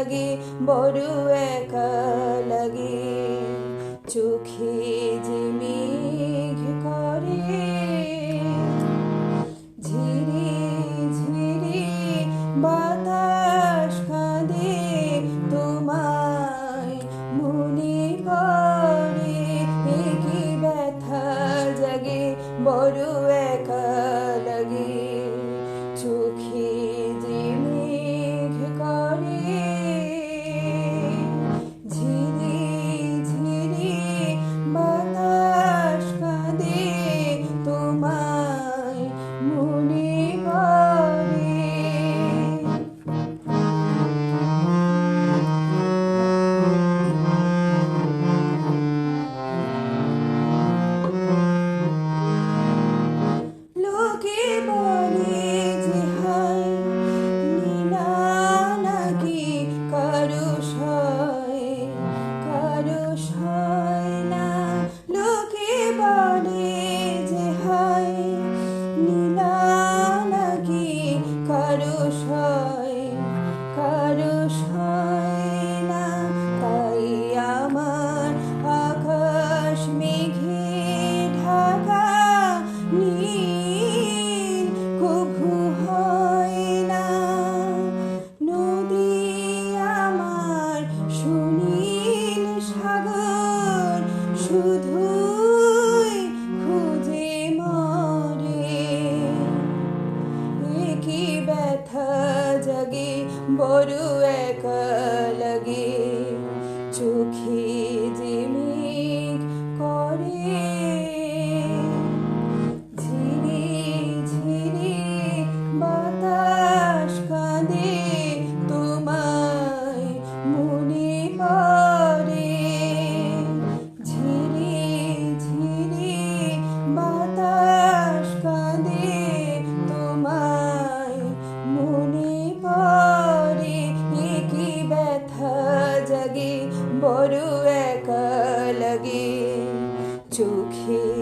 লাগি বড় একা লাগি। সয় কারও সয় না, তাই আমার আকাশ মেঘে ঢাকা নীল কভু হয় না। নদী আমার সুনীল সাগর, শুধু बोरुए लगी। लगी बोरुए लगी। चुखी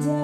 down.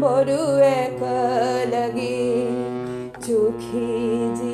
বড় এক লাগে চোখে যে